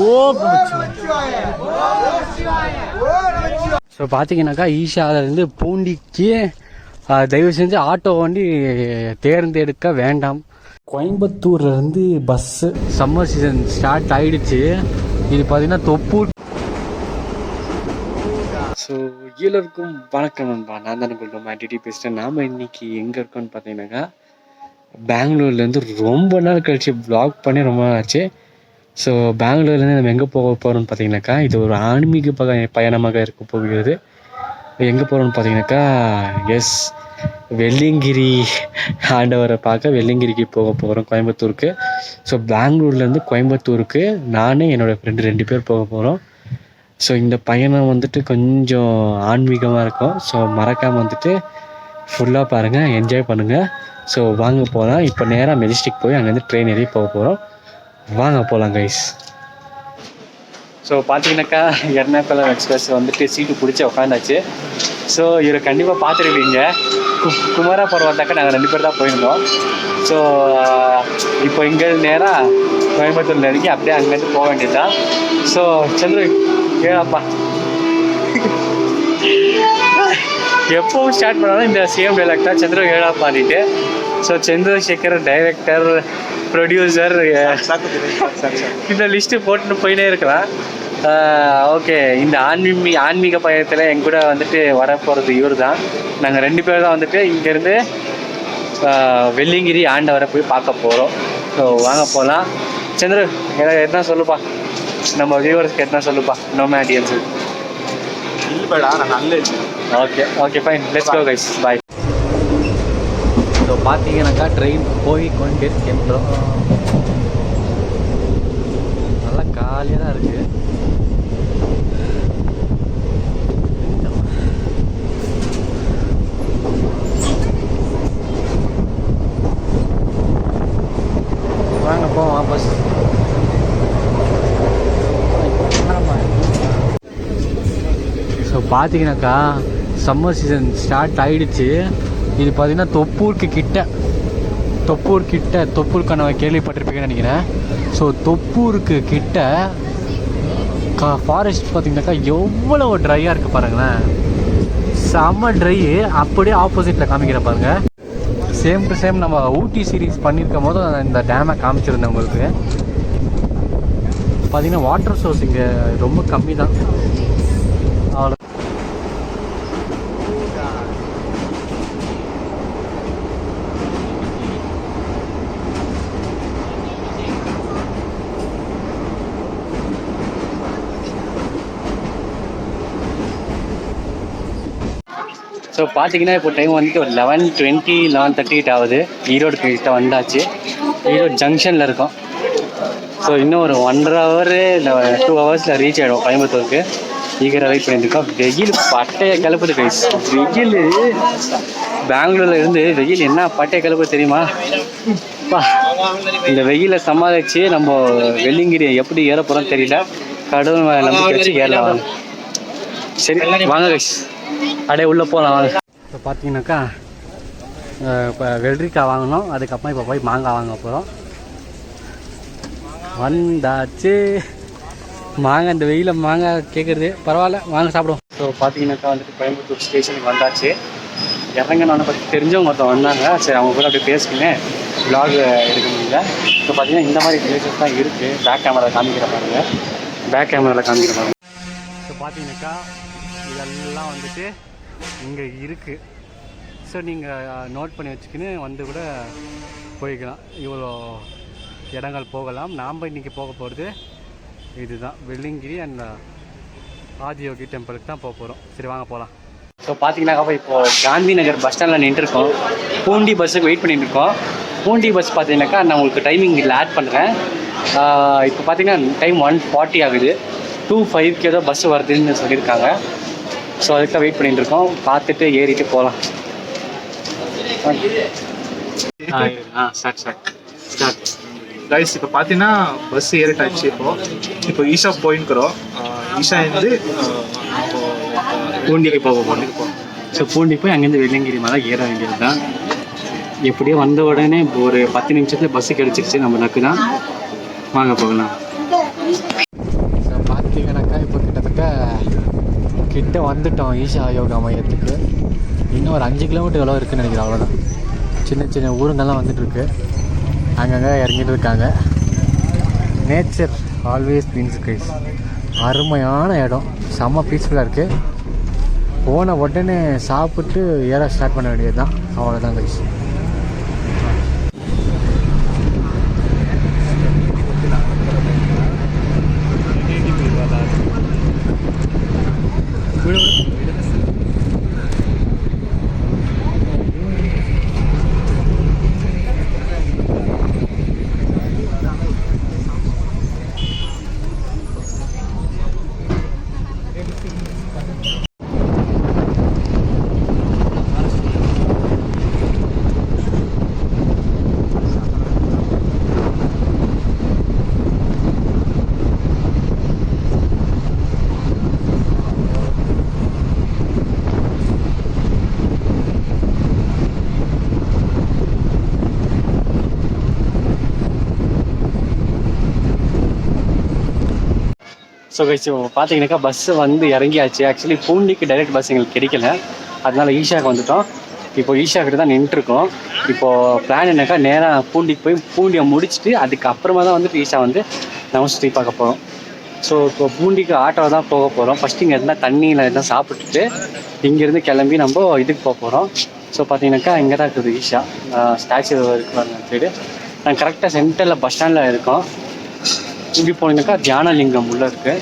ஓம் so பார்த்தீங்கன்னாக்கா ஈஷாவிலேருந்து பூண்டிக்கு தயவு செஞ்சு ஆட்டோ வண்டி தேர்ந்தெடுக்க வேண்டாம். கோயம்புத்தூர்லேருந்து பஸ்ஸு சம்மர் சீசன் ஸ்டார்ட் ஆயிடுச்சு. இது பார்த்தீங்கன்னா தொப்பூர் ஸோ எல்லாருக்கும் வணக்கம் நண்பா. நான் தானே கொள்ளும் டிடி பேசுகிறேன் நாம் இன்னைக்கு எங்கே இருக்கோம்னு பார்த்தீங்கன்னாக்கா பெங்களூர்லேருந்து ரொம்ப நாள் கழிச்சு vlog பண்ணி ரொம்ப நாள் ஆச்சு. ஸோ பெங்களூர்லேருந்து நம்ம எங்கே போக போகிறோம்னு பார்த்தீங்கன்னாக்கா இது ஒரு ஆன்மீக பக பயணமாக இருக்க போகிறது. எங்கே போகிறோம்னு பார்த்தீங்கன்னாக்கா எஸ் வெள்ளியங்கிரி ஆண்டவரை பார்க்க வெள்ளியங்கிரிக்கு போக போகிறோம் கோயம்புத்தூருக்கு. ஸோ பெங்களூர்லேருந்து கோயம்புத்தூருக்கு நானே என்னோடய ஃப்ரெண்டு ரெண்டு பேர் போக போகிறோம் ஸோ இந்த பயணம் வந்துட்டு கொஞ்சம் ஆன்மீகமாக இருக்கும். ஸோ மறக்காமல் வந்துட்டு ஃபுல்லாக பாருங்கள் என்ஜாய் பண்ணுங்கள் ஸோ வாங்க போகலாம் இப்போ நேராக மெஜிஸ்டிக் போய் அங்கேருந்து ட்ரெயின் ஏறி போக போகிறோம் வாங்க போகலாம் கைஸ் ஸோ பார்த்தீங்கன்னாக்கா எர்ணாகுளம் எக்ஸ்பிரஸ் வந்துட்டு சீட்டு பிடிச்சி உட்காந்தாச்சு ஸோ இவரை கண்டிப்பாக பார்த்துருப்பீங்க. கு குமாரா பருவத்தாக்கா நாங்கள் ரெண்டு பேர் தான் போயிருந்தோம். ஸோ இப்போ இங்கே நேராக கோயம்புத்தூர்ல இறங்கி அப்படியே அங்கேருந்து போக வேண்டியதுதான். ஸோ சந்திர ஏப்பா எப்போவும் ஸ்டார்ட் பண்ணாலும் இந்த சேம் டைலாக் தான் சந்திர ஏழா பாடிட்டு ஸோ சந்திரசேகர் டைரக்டர் ப்ரொடியூசர் இந்த லிஸ்ட்டு போட்டுன்னு போயினே இருக்கலாம். ஓகே இந்த ஆன்மீக ஆன்மீக பயணத்தில் என் கூட வந்துட்டு வரப்போகிறது இவர் தான் நாங்கள் ரெண்டு பேர் தான் வந்துட்டு இங்கேருந்து வெள்ளிங்கிரி ஆண்டவரை போய் பார்க்க போகிறோம் ஸோ வாங்க போகலாம் சந்திர எனக்கு என்ன சொல்லுப்பா? நம்ம வியூவர்ஸ்க்கு என்ன சொல்லுப்பா? நோ ஆடியன்ஸு இல்லடா நான் நல்ல okay okay fine let's go guys bye so பார்த்தீங்கன்னாக்கா ட்ரெயின் போய் கொண்டிருக்கின்றோம் நல்லா காலியாக தான் இருக்குது வாங்க போவோம் வாபஸ். ஸோ பார்த்தீங்கன்னாக்கா சம்மர் சீசன் ஸ்டார்ட் ஆகிடுச்சு இது பார்த்தீங்கன்னா தொப்பூருக்கு கிட்ட தொப்பூர் கிட்ட தொப்பூர் கனவை கேள்விப்பட்டிருப்பீங்கன்னு நினைக்கிறேன். ஸோ தொப்பூருக்கு கிட்ட கா ஃபாரஸ்ட் பார்த்தீங்கன்னாக்கா எவ்வளோ ட்ரையாக இருக்குது பாருங்களேன். செம்ம ட்ரை அப்படியே ஆப்போசிட்டில் காமிக்கிற பாருங்கள் சேம் டு சேம் நம்ம ஊட்டி சீரீஸ் பண்ணியிருக்கும் போது இந்த டேமை காமிச்சிருந்தேன் உங்களுக்கு. பார்த்தீங்கன்னா வாட்டர் சோர்ஸ் இங்கே ரொம்ப கம்மி தான் ஸோ பார்த்தீங்கன்னா இப்போ டைம் வந்துட்டு ஒரு eleven twenty eleven thirty eight ஆகுது. ஈரோடு கிட்ட வந்தாச்சு. ஈரோடு ஜங்ஷனில் இருக்கோம். ஸோ இன்னும் ஒரு ஒன்றரை ஹவர் இல்லை டூ ஹவர்ஸில் ரீச் ஆகிடும் கோயம்புத்தூருக்கு. ஈகராக வெயிட் பண்ணியிருக்கோம் வெயில் பட்டையை கிளப்புது கைஸ் வெயில். பெங்களூரில் இருந்து வெயில் என்ன பட்டையை கிளப்பு தெரியுமா? இந்த வெயிலை சமாளித்து நம்ம வெள்ளிங்கிரி எப்படி ஏற போகிறோம் தெரியல. கடவுள் நம்பிக்கை வச்சு ஏறலாம். சரி வாங்க கைஸ் அப்படியே உள்ளே போகலாம் வாங்க. இப்போ பார்த்தீங்கன்னாக்கா இப்போ வெள்ளரிக்காய் வாங்கினோம். அதுக்கப்புறம் இப்போ போய் மாங்காய் வாங்க போகிறோம் வந்தாச்சு. மாங்காய் இந்த வெயில மாங்காய் கேட்குறது பரவாயில்ல வாங்க சாப்பிடுவோம். ஸோ பார்த்தீங்கன்னாக்கா வந்துட்டு கோயம்புத்தூர் ஸ்டேஷனுக்கு வந்தாச்சு. இறங்கினோன்னு பற்றி தெரிஞ்சவங்க ஒருத்தன் வந்தாங்க. சரி அவங்க கூட அப்படியே பேசிக்கினேன் vlog எடுக்க முடியல. ஸோ பார்த்தீங்கன்னா இந்த மாதிரி பிளேசஸ் தான் இருக்குது பேக் கேமரா காமிக்கிற பாருங்க. பேக் கேமராவில் காமிக்கிற பாருங்க. ஸோ பார்த்தீங்கன்னாக்கா இதெல்லாம் வந்துட்டு இங்கே இருக்குது ஸோ நீங்கள் நோட் பண்ணி வச்சுக்கின்னு வந்து கூட போய்க்கலாம். இவ்வளோ இடங்கள் போகலாம். நாம் இன்றைக்கி போக போகிறது இதுதான். வெள்ளிங்கிரி அண்ட் ஆதியோகி டெம்பிளுக்கு தான் போக போகிறோம் சரி வாங்க போகலாம் ஸோ பார்த்தீங்கன்னாக்கா இப்போ காந்தி நகர் பஸ் ஸ்டாண்டில் நின்றுருக்கோம். பூண்டி பஸ்ஸுக்கு வெயிட் பண்ணிட்டு இருக்கோம் பூண்டி பஸ் பார்த்தீங்கன்னாக்கா நான் உங்களுக்கு டைமிங் இதில் ஆட் பண்ணுறேன் இப்போ பார்த்தீங்கன்னா டைம் ஒன் ஃபார்ட்டி ஆகுது. டூ ஃபைவ்க்கு ஏதோ பஸ் வருதுன்னு சொல்லியிருக்காங்க. ஸோ அதுக்கு வெயிட் பண்ணிட்டு இருக்கோம் பார்த்துட்டு ஏறிட்டு போகலாம் ஆ ஸ்டார்ட் ஸ்டார்ட் ஸ்டார்ட் கைஸ் இப்போ பார்த்தீங்கன்னா பஸ் ஏறிட்டாச்சு இப்போ. இப்போ ஈஷா போயின்னுக்குறோம். ஈஷா இருந்து இப்போ பூண்டிக்கு போக போகிறோம் ஸோ பூண்டி போய் அங்கேருந்து வெள்ளங்கிரி மலை ஏற வேண்டியது தான் எப்படியோ வந்த உடனே ஒரு பத்து நிமிஷத்துல பஸ்ஸு கிடச்சிருச்சு. நம்ம நக்கு தான் வாங்க போகலாம் ஸோ பார்த்தீங்கன்னாக்கா இப்போ கிட்டத்தட்ட கிட்டே வந்துட்டோம் ஈஷா யோகா மையத்துக்கு. இன்னும் ஒரு அஞ்சு கிலோமீட்டர் எவ்வளோ இருக்குன்னு நினைக்கிறேன் அவ்வளோதான். சின்ன சின்ன ஊருங்கள்லாம் வந்துட்டுருக்கு. அங்கங்கே இறங்கிட்டு இருக்காங்க நேச்சர் ஆல்வேஸ் மீன்ஸ் கைஸ் அருமையான இடம். செம்ம பீஸ்ஃபுல்லாக இருக்குது போன உடனே சாப்பிட்டு ஏற ஸ்டார்ட் பண்ண வேண்டியது தான் அவ்வளோதான் கைஸ் ஸோ கைஸ் பார்த்தீங்கன்னாக்கா பஸ்ஸு வந்து இறங்கியாச்சு. ஆக்சுவலி பூண்டிக்கு டைரக்ட் பஸ் எங்களுக்கு கிடைக்கல. அதனால ஈஷாக்கு வந்துட்டோம். இப்போ ஈஷா கிட்ட தான் நின்றுருக்கோம். இப்போ பிளான் என்னக்கா நேராக பூண்டிக்கு போய் பூண்டியை முடிச்சுட்டு அதுக்கப்புறமா தான் வந்துட்டு ஈஷா வந்து நம்ம சுற்றி பார்க்க போகிறோம் ஸோ இப்போ பூண்டிக்கு ஆட்டோ தான் போக போகிறோம் ஃபஸ்ட்டு இங்கே இருந்தால் தண்ணியில் எதுனா சாப்பிட்டுட்டு இங்கேருந்து கிளம்பி நம்ம இதுக்கு போக போகிறோம் ஸோ பார்த்தீங்கன்னாக்கா இங்கே தான் இருக்குது ஈஷா. ஸ்டாச்சு இருக்கு சைடு நாங்கள் கரெக்டாக சென்டரில் பஸ் ஸ்டாண்டில் இருக்கோம். இப்படி போனீங்கன்னாக்கா தியானலிங்கம் உள்ளே இருக்கு.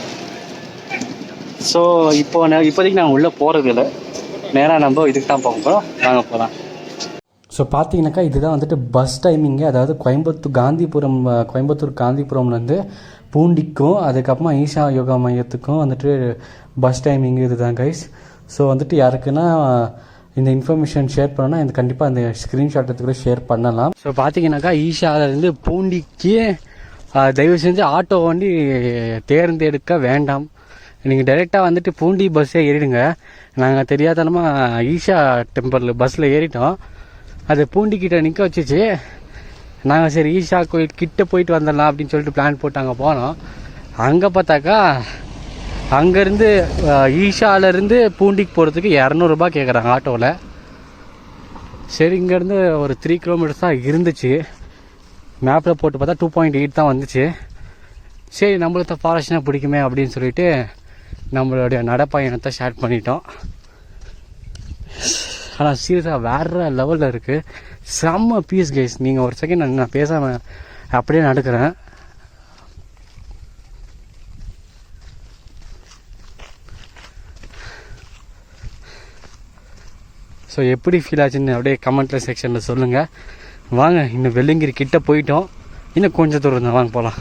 ஸோ இப்போ நான் இப்போதைக்கு நாங்கள் உள்ளே போகிறது இல்லை நேராக நம்ம இதுக்கு தான் போக போகிறோம் நாங்கள் போகலாம் ஸோ பார்த்தீங்கன்னாக்கா இதுதான் வந்துட்டு பஸ் டைமிங்கு அதாவது கோயம்புத்தூர் காந்திபுரம் கோயம்புத்தூர் காந்திபுரம்லேருந்து பூண்டிக்கும் அதுக்கப்புறமா ஈஷா யோகா மையத்துக்கும் வந்துட்டு பஸ் டைமிங் இதுதான் கைஸ் ஸோ வந்துட்டு யாருக்குன்னா இந்த இன்ஃபர்மேஷன் ஷேர் பண்ணனா இந்த கண்டிப்பாக அந்த ஸ்க்ரீன்ஷாட் எடுத்து கூட ஷேர் பண்ணலாம். ஸோ பார்த்தீங்கன்னாக்கா ஈஷாவிலேருந்து பூண்டிக்கு தயவு செஞ்சு ஆட்டோ வண்டி தேர்ந்தெடுக்க வேண்டாம். நீங்கள் டைரெக்டாக வந்துட்டு பூண்டி பஸ்ஸே ஏறிடுங்க. நாங்கள் தெரியாதனமாக ஈஷா டெம்பிள் பஸ்ஸில் ஏறிட்டோம். அது பூண்டி கிட்ட நிற்க வச்சுச்சு. நாங்கள் சரி ஈஷா கோயில் கிட்ட போயிட்டு வந்துடலாம் அப்படின்னு சொல்லிட்டு பிளான் போட்டு அங்கே போனோம். அங்கே பார்த்தாக்கா அங்கேருந்து ஈஷாலேருந்து பூண்டிக்கு போகிறதுக்கு இரநூறுபா கேட்குறாங்க ஆட்டோவில் சரி இங்கேருந்து ஒரு த்ரீ கிலோமீட்டர்ஸ் தான் இருந்துச்சு. மேப்பில் போட்டு பார்த்தா டூ பாயிண்ட் எயிட் தான் வந்துச்சு. சரி நம்மளுக்கு ஃபாரஸ்ட்னா பிடிக்குமே அப்படின்னு சொல்லிட்டு நம்மளுடைய நடைப்பயணத்தை ஸ்டார்ட் பண்ணிட்டோம். ஆனால் சீரியஸாக வேற லெவலில் இருக்குது செம்ம பீஸ் கைஸ் நீங்கள் ஒரு செகண்ட் நான் நான் பேசாமல் அப்படியே நடக்கிறேன். ஸோ எப்படி ஃபீல் ஆச்சுன்னு அப்படியே கமெண்ட்ல செக்ஷனில் சொல்லுங்கள் வாங்க இன்னும் வெள்ளிங்கிரி கிட்டே போயிட்டோம். இன்னும் கொஞ்சம் தூரம் தான். வாங்க போகலாம்